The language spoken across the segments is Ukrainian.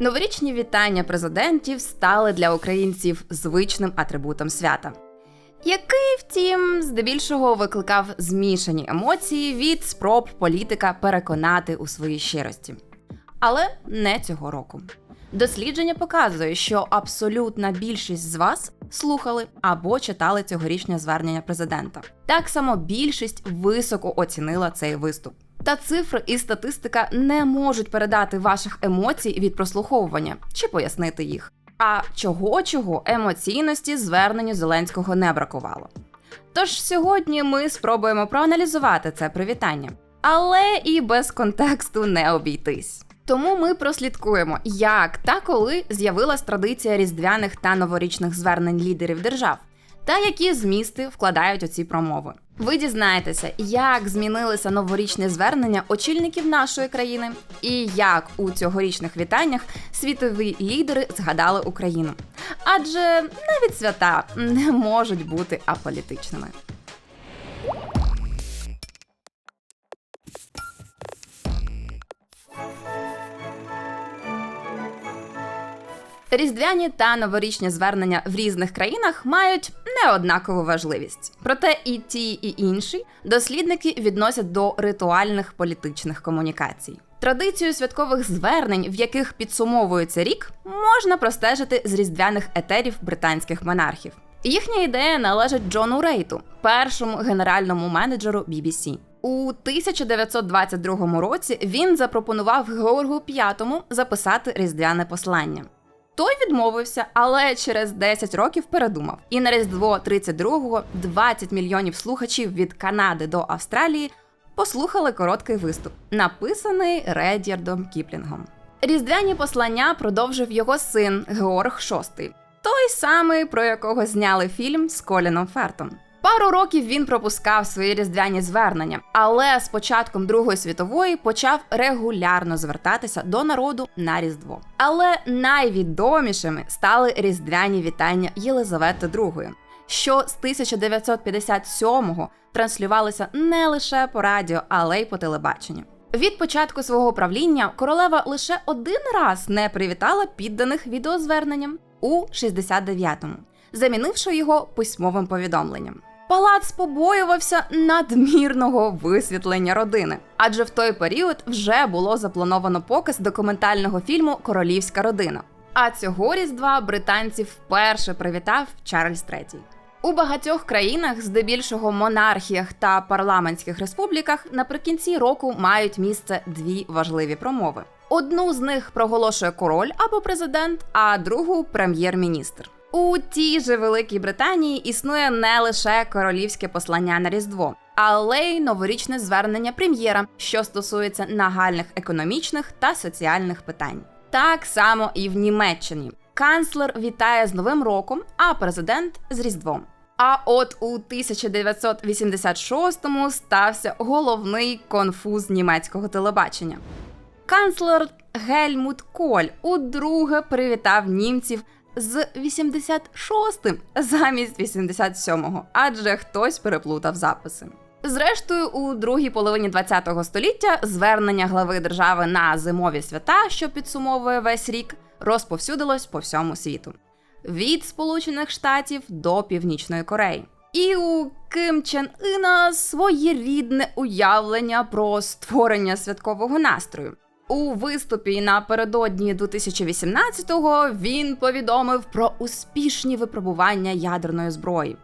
Новорічні вітання президентів стали для українців звичним атрибутом свята, який, втім, здебільшого викликав змішані емоції від спроб політика переконати у своїй щирості. Але не цього року. Дослідження показує, що абсолютна більшість з вас слухали або читали цьогорічне звернення президента. Так само більшість високо оцінила цей виступ. Та цифри і статистика не можуть передати ваших емоцій від прослуховування чи пояснити їх. А чого чого емоційності зверненню Зеленського не бракувало. Тож сьогодні ми спробуємо проаналізувати це привітання, але і без контексту не обійтись. Тому ми прослідкуємо, як та коли з'явилась традиція різдвяних та новорічних звернень лідерів держав, та які змісти вкладають у ці промови. Ви дізнаєтеся, як змінилися новорічні звернення очільників нашої країни, і як у цьогорічних вітаннях світові лідери згадали Україну. Адже навіть свята не можуть бути аполітичними. Різдвяні та новорічні звернення в різних країнах мають неоднакову важливість. Проте і ті, і інші дослідники відносять до ритуальних політичних комунікацій. Традицію святкових звернень, в яких підсумовується рік, можна простежити з різдвяних етерів британських монархів. Їхня ідея належить Джону Рейту, першому генеральному менеджеру BBC. У 1922 році він запропонував Георгу V записати різдвяне послання. Той відмовився, але через 10 років передумав. І на Різдво 32-го 20 мільйонів слухачів від Канади до Австралії послухали короткий виступ, написаний Редярдом Кіплінгом. Різдвяні послання продовжив його син Георг VI, той самий, про якого зняли фільм з Коліном Фертом. Пару років він пропускав свої різдвяні звернення, але з початком Другої світової почав регулярно звертатися до народу на Різдво. Але найвідомішими стали різдвяні вітання Єлизавети II, що з 1957-го транслювалися не лише по радіо, але й по телебаченню. Від початку свого правління королева лише один раз не привітала підданих відеозверненням у 69-му, замінивши його письмовим повідомленням. Палац побоювався надмірного висвітлення родини, адже в той період вже було заплановано показ документального фільму Королівська родина. А цього різдва британців вперше привітав Чарльз III. У багатьох країнах, здебільшого монархіях та парламентських республіках, наприкінці року мають місце дві важливі промови. Одну з них проголошує король або президент, а другу прем'єр-міністр. У тій же Великій Британії існує не лише королівське послання на Різдво, але й новорічне звернення прем'єра, що стосується нагальних економічних та соціальних питань. Так само і в Німеччині. Канцлер вітає з Новим роком, а президент з Різдвом. А от у 1986-му стався головний конфуз німецького телебачення. Канцлер Гельмут Коль удруге привітав німців з 86-м замість 87-го, адже хтось переплутав записи. Зрештою, у другій половині ХХ століття звернення глави держави на зимові свята, що підсумовує весь рік, розповсюдилось по всьому світу від Сполучених Штатів до Північної Кореї. І у Ким Чен Іна своєрідне уявлення про створення святкового настрою. У виступі напередодні 2018-го він повідомив про успішні випробування ядерної зброї.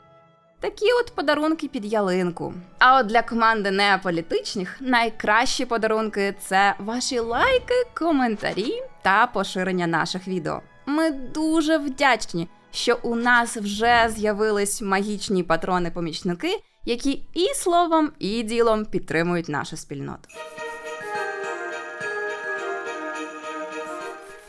Такі от подарунки під ялинку. А от для команди неаполітичних найкращі подарунки це ваші лайки, коментарі та поширення наших відео. Ми дуже вдячні, що у нас вже з'явились магічні патрони-помічники, які і словом, і ділом підтримують нашу спільноту.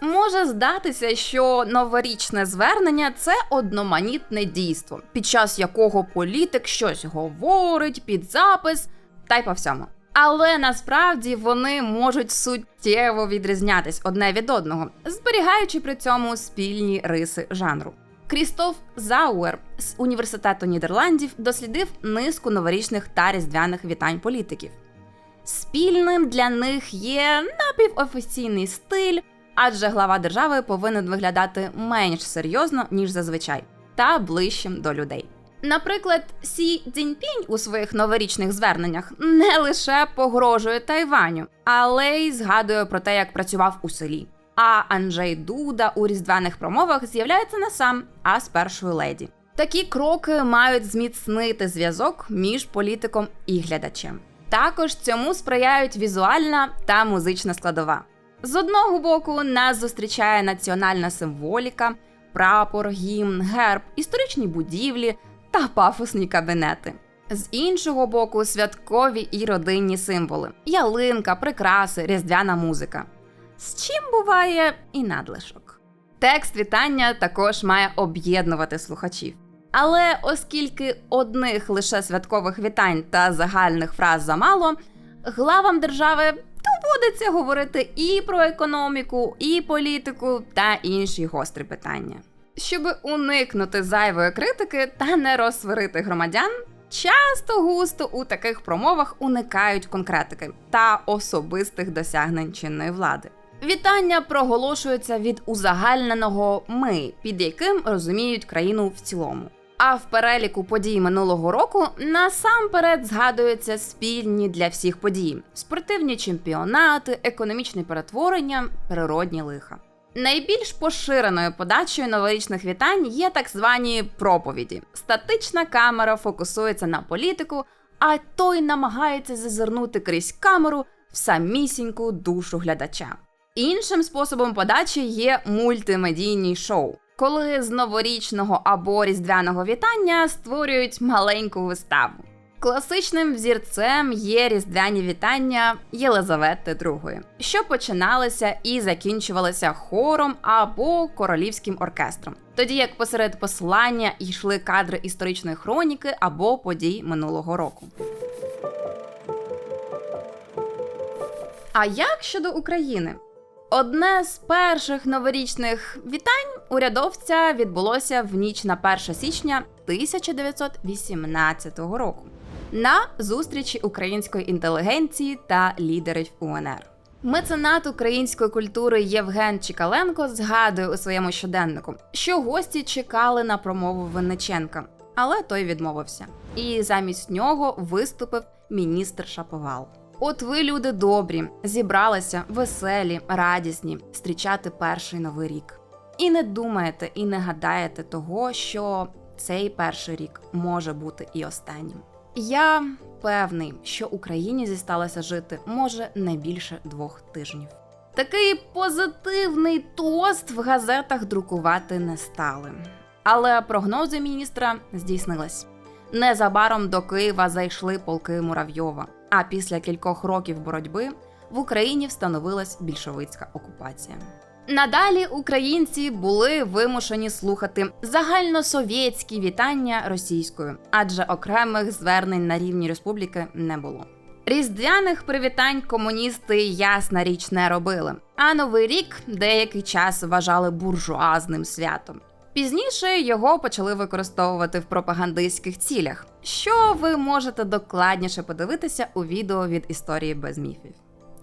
Може здатися, що новорічне звернення це одноманітне дійство, під час якого політик щось говорить під запис та й по всьому. Але насправді вони можуть суттєво відрізнятись одне від одного, зберігаючи при цьому спільні риси жанру. Крістоф Зауер з університету Нідерландів дослідив низку новорічних та різдвяних вітань політиків. Спільним для них є напівофіційний стиль, адже глава держави повинен виглядати менш серйозно ніж зазвичай, та ближчим до людей. Наприклад, Сі Цзіньпінь у своїх новорічних зверненнях не лише погрожує Тайваню, але й згадує про те, як працював у селі. А Анджей Дуда у різдвяних промовах з'являється не сам, а з першою леді. Такі кроки мають зміцнити зв'язок між політиком і глядачем. Також цьому сприяють візуальна та музична складова. З одного боку, нас зустрічає національна символіка, прапор, гімн, герб, історичні будівлі та пафосні кабінети. З іншого боку, святкові і родинні символи: ялинка, прикраси, різдвяна музика. З чим буває і надлишок. Текст вітання також має об'єднувати слухачів. Але оскільки одних лише святкових вітань та загальних фраз замало, главам держави доводиться говорити і про економіку, і політику та інші гострі питання. Щоб уникнути зайвої критики та не розсварити громадян, часто густо у таких промовах уникають конкретики та особистих досягнень чинної влади. Вітання проголошуються від узагальненого ми, під яким розуміють країну в цілому. А в переліку подій минулого року насамперед згадуються спільні для всіх події: спортивні чемпіонати, економічне перетворення, природні лиха. Найбільш поширеною подачею новорічних вітань є так звані проповіді. Статична камера фокусується на політику, а той намагається зазирнути крізь камеру в самісіньку душу глядача. Іншим способом подачі є мультимедійні шоу, коли з новорічного або різдвяного вітання створюють маленьку виставу. Класичним взірцем є різдвяні вітання Єлизавети II, що починалися і закінчувалися хором або королівським оркестром, тоді як посеред послання йшли кадри історичної хроніки або подій минулого року. А як щодо України? Одне з перших новорічних вітань урядовця відбулося в ніч на 1 січня 1918 року на зустрічі української інтелігенції та лідерів УНР. Меценат української культури Євген Чікаленко згадує у своєму щоденнику, що гості чекали на промову Винниченка, але той відмовився. І замість нього виступив міністр Шаповал. От ви, люди добрі, зібралися веселі, радісні зустрічати перший новий рік. І не думаєте, і не гадаєте того, що цей перший рік може бути і останнім. Я певний, що Україні зісталося жити може не більше двох тижнів. Такий позитивний тост в газетах друкувати не стали. Але прогнози міністра здійснились. Незабаром до Києва зайшли полки Муравйова. А після кількох років боротьби в Україні встановилась більшовицька окупація. Надалі українці були вимушені слухати загальносовєтські вітання російською, адже окремих звернень на рівні республіки не було. Різдвяних привітань комуністи ясна річ не робили. А новий рік деякий час вважали буржуазним святом. Пізніше його почали використовувати в пропагандистських цілях, що ви можете докладніше подивитися у відео від історії без міфів.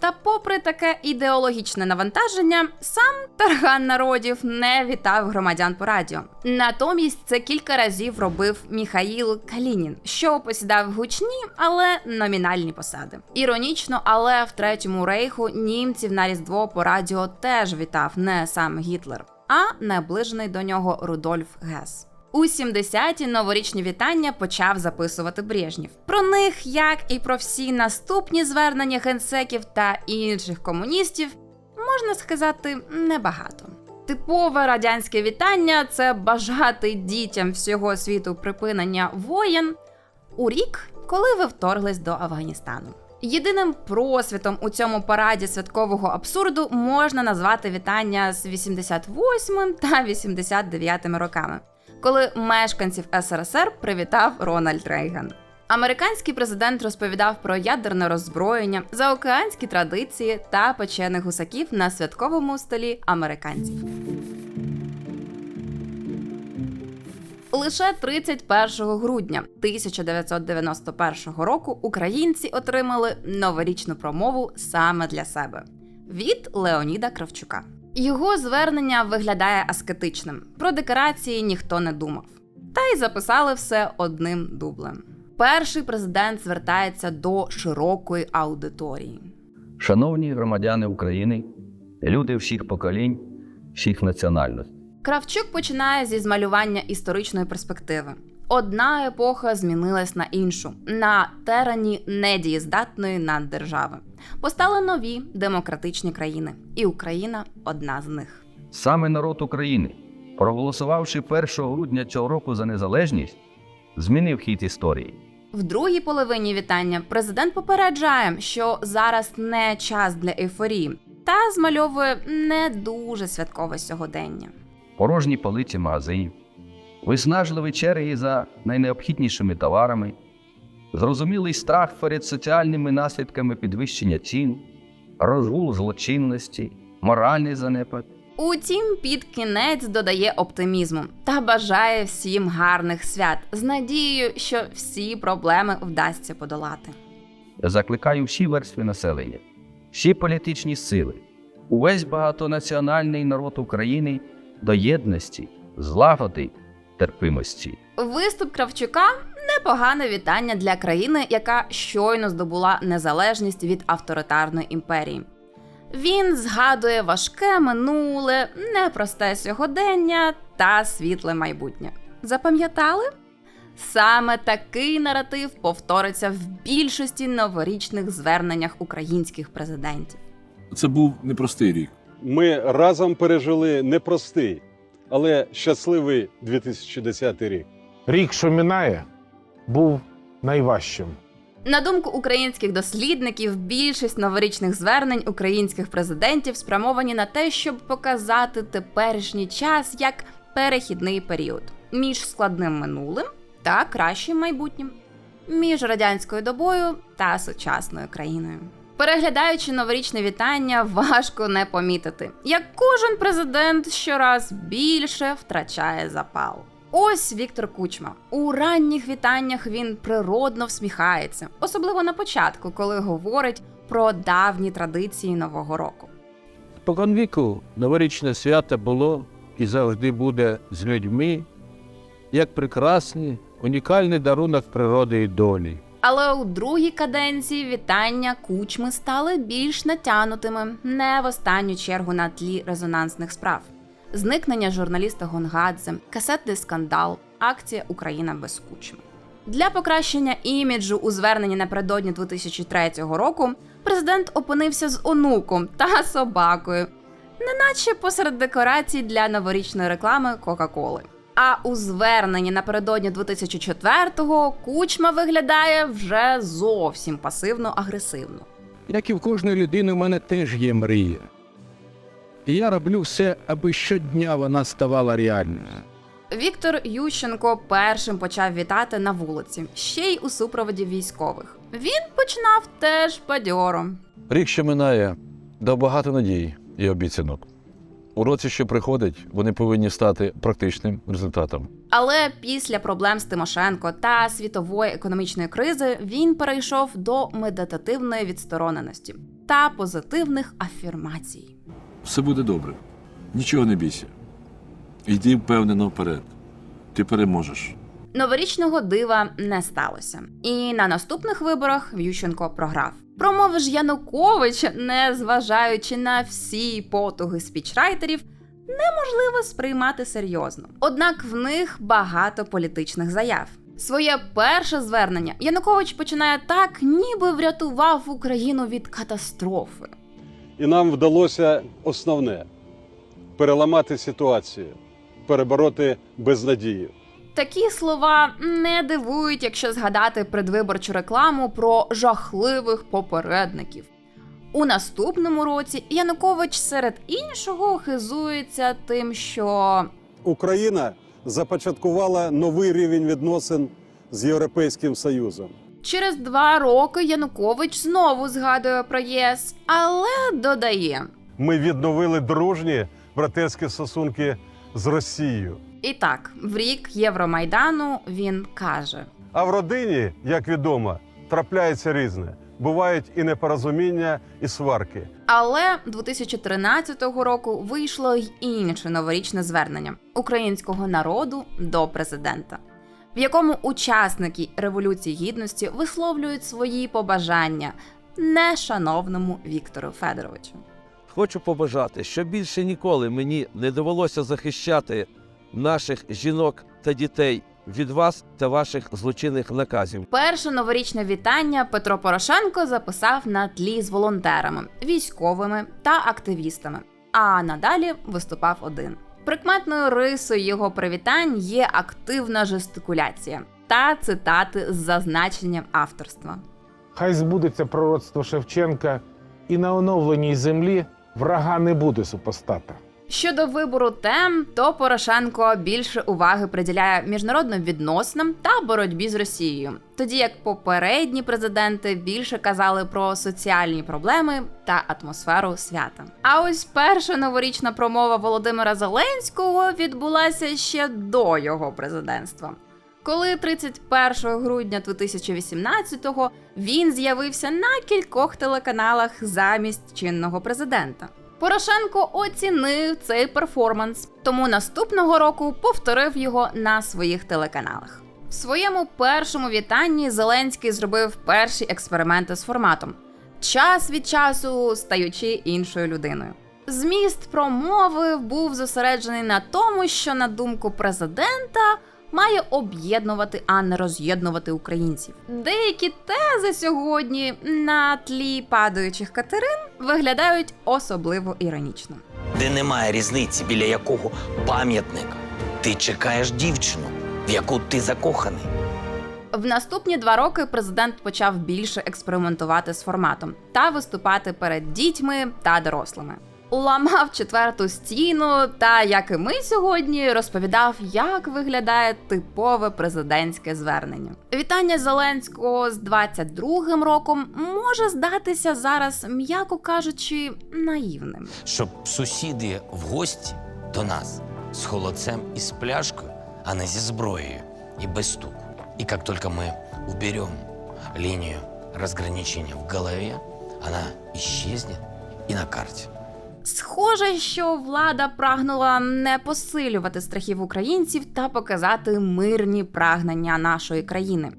Та, попри таке ідеологічне навантаження, сам тарган народів не вітав громадян по радіо. Натомість це кілька разів робив Міхаїл Калінін, що посідав гучні, але номінальні посади. Іронічно, але в третьому рейху німців на різдво по радіо теж вітав не сам Гітлер, а наближений до нього Рудольф Гес. У 70-ті новорічні вітання почав записувати Брежнєв. Про них, як і про всі наступні звернення генсеків та інших комуністів, можна сказати небагато. Типове радянське вітання це бажати дітям всього світу припинення воєн у рік, коли ви вторглись до Афганістану. Єдиним просвітом у цьому параді святкового абсурду можна назвати вітання з 88 та 89 роками коли мешканців СРСР привітав Рональд Рейган. Американський президент розповідав про ядерне роззброєння, заокеанські традиції та печених гусаків на святковому столі американців. Лише 31 грудня 1991 року українці отримали новорічну промову саме для себе від Леоніда Кравчука. Його звернення виглядає аскетичним. Про декорації ніхто не думав. Та й записали все одним дублем. Перший президент звертається до широкої аудиторії. Шановні громадяни України, люди всіх поколінь, всіх національностей. Кравчук починає зі змалювання історичної перспективи. Одна епоха змінилась на іншу, на терані недієздатної наддержави. Постали нові демократичні країни, і Україна одна з них. Саме народ України, проголосувавши 1 грудня цього року за незалежність, змінив хід історії. В другій половині вітання президент попереджає, що зараз не час для ейфорії, та змальовує не дуже святкове сьогодення. Порожні полиці магазинів, виснажливі черги за найнеобхіднішими товарами, зрозумілий страх перед соціальними наслідками підвищення цін, розгул злочинності, моральний занепад. Утім, під кінець додає оптимізму та бажає всім гарних свят з надією, що всі проблеми вдасться подолати. Я закликаю всі верстви населення, всі політичні сили, увесь багатонаціональний народ України до єдності, злагоди, терпимості. Виступ Кравчука непогане вітання для країни, яка щойно здобула незалежність від авторитарної імперії. Він згадує важке минуле, непросте сьогодення та світле майбутнє. Запам'ятали? Саме такий наратив повториться в більшості новорічних зверненнях українських президентів. Це був непростий рік. Ми разом пережили непростий, але щасливий 2010 рік. Рік, що минає, був найважчим. На думку українських дослідників, більшість новорічних звернень українських президентів спрямовані на те, щоб показати теперішній час як перехідний період між складним минулим та кращим майбутнім, між радянською добою та сучасною країною. Переглядаючи новорічне вітання, важко не помітити, як кожен президент щораз більше втрачає запал. Ось Віктор Кучма. У ранніх вітаннях він природно всміхається, особливо на початку, коли говорить про давні традиції Нового року. Споконвіку новорічне свято було і завжди буде з людьми, як прекрасний, унікальний дарунок природи і долі. Але у другій каденції вітання кучми стали більш натянутими, не в останню чергу на тлі резонансних справ. Зникнення журналіста Гонгадзе, касетний скандал, акція Україна без кучми. Для покращення іміджу у зверненні напередодні 2003 року президент опинився з онуком та собакою, неначе посеред декорацій для новорічної реклами Кока-Коли. А у зверненні напередодні 2004-го кучма виглядає вже зовсім пасивно-агресивно. Як і в кожної людини, в мене теж є мрія. І я роблю все, аби щодня вона ставала реальною. Віктор Ющенко першим почав вітати на вулиці, ще й у супроводі військових. Він починав теж бадьоро. Рік, що минає, дав багато надій і обіцянок. У році, що приходить, вони повинні стати практичним результатом. Але після проблем з Тимошенко та світової економічної кризи він перейшов до медитативної відстороненості та позитивних афірмацій. Все буде добре. Нічого не бійся. Йди впевнено вперед. Ти переможеш. Новорічного дива не сталося, і на наступних виборах Ющенко програв. Промови ж Януковича, не зважаючи на всі потуги спічрайтерів, неможливо сприймати серйозно. Однак в них багато політичних заяв. Своє перше звернення Янукович починає так, ніби врятував Україну від катастрофи. І нам вдалося основне переламати ситуацію, перебороти безнадію. Такі слова не дивують, якщо згадати предвиборчу рекламу про жахливих попередників. У наступному році Янукович серед іншого хизується тим, що Україна започаткувала новий рівень відносин з Європейським Союзом. через два роки Янукович знову згадує про ЄС, але додає. Ми відновили дружні братерські стосунки з Росією. І так, в рік Євромайдану він каже: А в родині, як відомо, трапляється різне. бувають і непорозуміння, і сварки. Але 2013 року вийшло й інше новорічне звернення українського народу до президента, в якому учасники революції гідності висловлюють свої побажання нешановному Віктору Федоровичу. Хочу побажати, щоб більше ніколи мені не довелося захищати наших жінок та дітей від вас та ваших злочинних наказів. Перше новорічне вітання Петро Порошенко записав на тлі з волонтерами, військовими та активістами. А надалі виступав один. Прикметною рисою його привітань є активна жестикуляція та цитати з зазначенням авторства. Хай збудеться пророцтво Шевченка, і на оновленій землі врага не буде супостата. Щодо вибору тем, то Порошенко більше уваги приділяє міжнародним відносинам та боротьбі з Росією, тоді як попередні президенти більше казали про соціальні проблеми та атмосферу свята. А ось перша новорічна промова Володимира Зеленського відбулася ще до його президентства. Коли 31 грудня 2018-го він з'явився на кількох телеканалах замість чинного президента. Порошенко оцінив цей перформанс, тому наступного року повторив його на своїх телеканалах. В своєму першому вітанні Зеленський зробив перші експерименти з форматом, час від часу стаючи іншою людиною. Зміст промови був зосереджений на тому, що, на думку президента, має об'єднувати, а не роз'єднувати українців. Деякі тези сьогодні на тлі падаючих катерин виглядають особливо іронічно. де немає різниці, біля якого пам'ятника ти чекаєш дівчину, в яку ти закоханий. В наступні два роки президент почав більше експериментувати з форматом та виступати перед дітьми та дорослими. Ламав четверту стіну, та як і ми сьогодні розповідав, як виглядає типове президентське звернення. Вітання Зеленського з 22-м роком може здатися зараз, м'яко кажучи, наївним. Щоб сусіди в гості до нас з холодцем і з пляшкою, а не зі зброєю і без стуку. І як тільки ми уберем лінію розграничення в голові, вона исчезнет і на карті. Схоже, що влада прагнула не посилювати страхів українців та показати мирні прагнення нашої країни.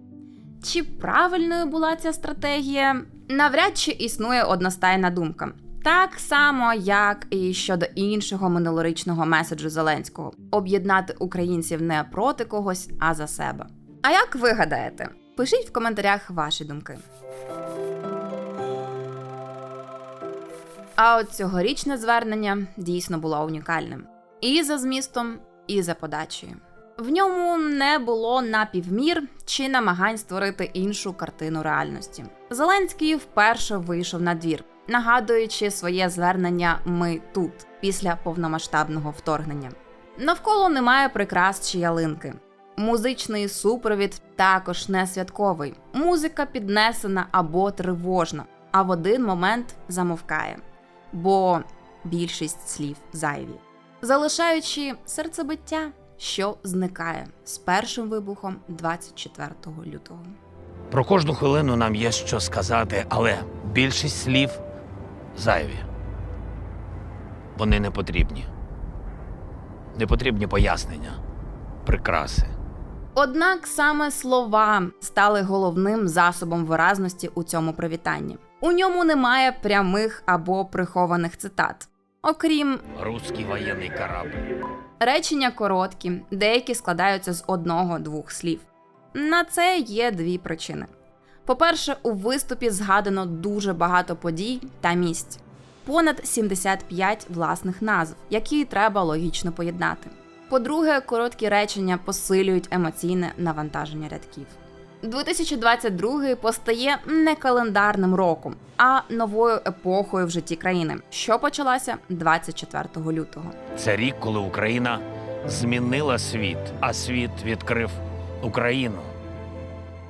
Чи правильною була ця стратегія? Навряд чи існує одностайна думка. Так само, як і щодо іншого минулорічного меседжу Зеленського об'єднати українців не проти когось, а за себе. А як ви гадаєте? Пишіть в коментарях ваші думки. А от цьогорічне звернення дійсно було унікальним і за змістом, і за подачею. В ньому не було напівмір чи намагань створити іншу картину реальності. Зеленський вперше вийшов на двір, нагадуючи своє звернення Ми тут після повномасштабного вторгнення. Навколо немає прикрас чи ялинки. Музичний супровід також не святковий. Музика піднесена або тривожна, а в один момент замовкає бо більшість слів зайві, залишаючи серцебиття, що зникає з першим вибухом 24 лютого. Про кожну хвилину нам є що сказати, але більшість слів зайві. Вони не потрібні. Не потрібні пояснення, прикраси. Однак саме слова стали головним засобом виразності у цьому привітанні. У ньому немає прямих або прихованих цитат. Окрім Руський воєнний корабль. речення короткі, деякі складаються з одного-двох слів. На це є дві причини. По-перше, у виступі згадано дуже багато подій та місць, понад 75 власних назв, які треба логічно поєднати. По-друге, короткі речення посилюють емоційне навантаження рядків. 2022 постає не календарним роком, а новою епохою в житті країни, що почалася 24 лютого. Це рік, коли Україна змінила світ, а світ відкрив Україну.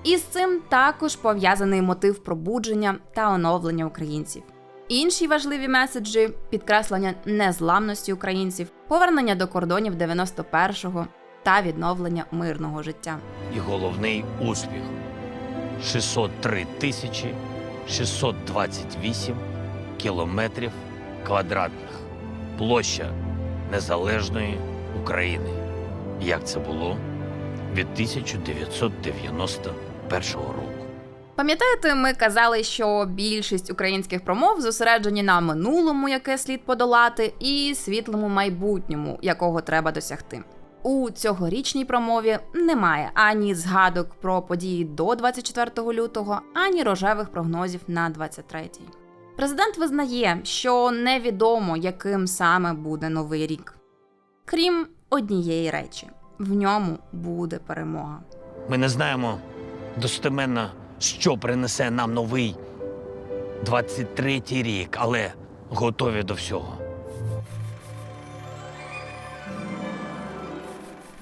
І з цим також пов'язаний мотив пробудження та оновлення українців. Інші важливі меседжі підкреслення незламності українців, повернення до кордонів 91-го та відновлення мирного життя. І головний успіх 603 тисячі 628 кілометрів квадратних. Площа незалежної України. Як це було від 1991 року. Пам'ятаєте, ми казали, що більшість українських промов зосереджені на минулому, яке слід подолати, і світлому майбутньому, якого треба досягти. У цьогорічній промові немає ані згадок про події до 24 лютого, ані рожевих прогнозів на 23-й. Президент визнає, що невідомо, яким саме буде новий рік. Крім однієї речі, в ньому буде перемога. Ми не знаємо достеменно, що принесе нам новий 23-й рік, але готові до всього.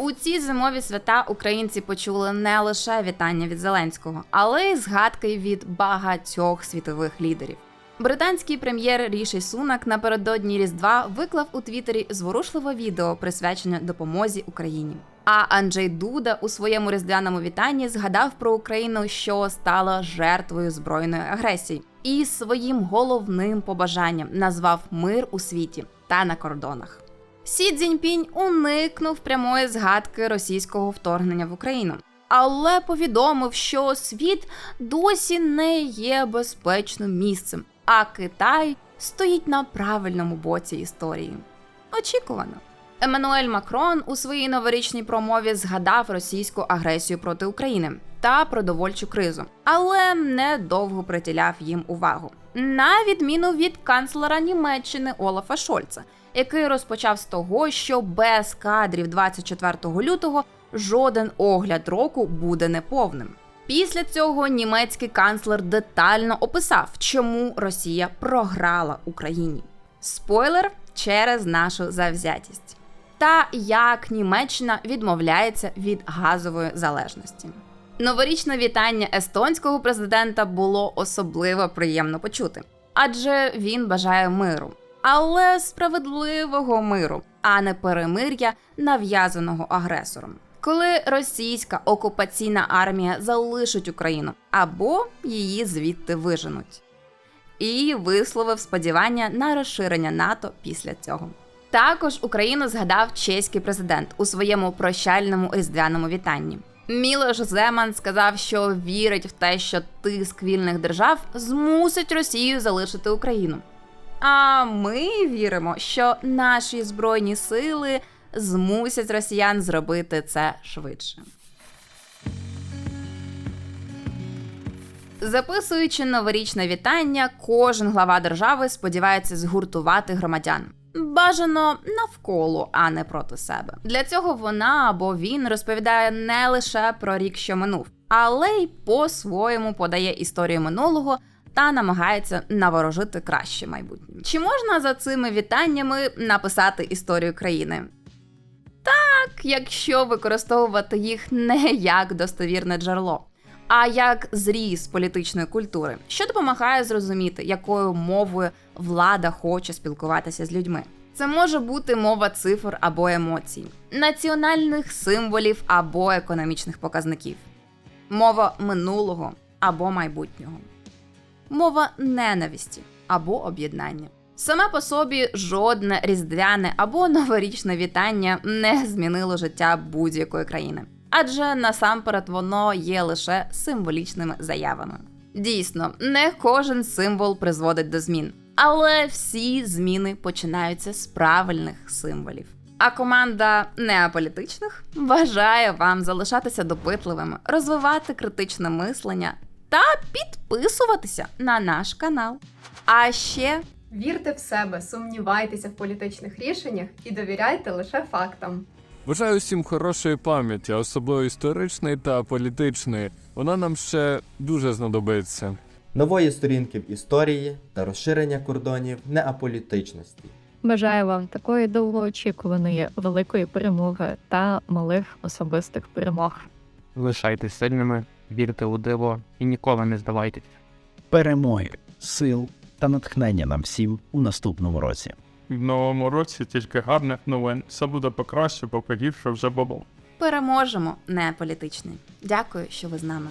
У ці зимові свята українці почули не лише вітання від Зеленського, але й згадки від багатьох світових лідерів. Британський прем'єр Ріші Сунак напередодні Різдва виклав у Твіттері зворушливе відео, присвячене допомозі Україні. А Анджей Дуда у своєму різдвяному вітанні згадав про Україну, що стала жертвою збройної агресії, і своїм головним побажанням назвав мир у світі та на кордонах. Сі Цзіньпінь уникнув прямої згадки російського вторгнення в Україну, але повідомив, що світ досі не є безпечним місцем, а Китай стоїть на правильному боці історії. Очікувано. Еммануель Макрон у своїй новорічній промові згадав російську агресію проти України та продовольчу кризу, але недовго приділяв їм увагу. На відміну від канцлера Німеччини Олафа Шольца, який розпочав з того, що без кадрів 24 лютого жоден огляд року буде неповним. Після цього німецький канцлер детально описав, чому Росія програла Україні. Спойлер через нашу завзятість. Та як Німеччина відмовляється від газової залежності. Новорічне вітання естонського президента було особливо приємно почути, адже він бажає миру, але справедливого миру, а не перемир'я, нав'язаного агресором. Коли російська окупаційна армія залишить Україну або її звідти виженуть, і висловив сподівання на розширення НАТО після цього. Також Україну згадав чеський президент у своєму прощальному різдвяному вітанні. Мілош Земан сказав, що вірить в те, що тиск вільних держав змусить Росію залишити Україну. А ми віримо, що наші збройні сили змусять росіян зробити це швидше. Записуючи новорічне вітання, кожен глава держави сподівається згуртувати громадян. Бажано навколо, а не проти себе. Для цього вона або він розповідає не лише про рік, що минув, але й по-своєму подає історію минулого та намагається наворожити краще майбутнє. Чи можна за цими вітаннями написати історію країни? Так, якщо використовувати їх не як достовірне джерело, а як зріз політичної культури, що допомагає зрозуміти, якою мовою влада хоче спілкуватися з людьми. Це може бути мова цифр або емоцій, національних символів або економічних показників, мова минулого або майбутнього, мова ненависті або об'єднання. Саме по собі жодне різдвяне або новорічне вітання не змінило життя будь-якої країни, адже насамперед воно є лише символічними заявами. Дійсно, не кожен символ призводить до змін, але всі зміни починаються з правильних символів. А команда неаполітичних бажає вам залишатися допитливими, розвивати критичне мислення та підписуватися на наш канал. А ще Вірте в себе, сумнівайтеся в політичних рішеннях і довіряйте лише фактам. Бажаю всім хорошої пам'яті, особливо історичної та політичної. Вона нам ще дуже знадобиться. Нової сторінки в історії та розширення кордонів неаполітичності. Бажаю вам такої довгоочікуваної великої перемоги та малих особистих перемог. Лишайтесь сильними, вірте у диво і ніколи не здавайтесь. перемоги, сил та натхнення нам всім у наступному році. В новому році тільки гарних новин. Все буде покраще, бо вже було. переможемо неаполітичний. Дякую, що ви з нами.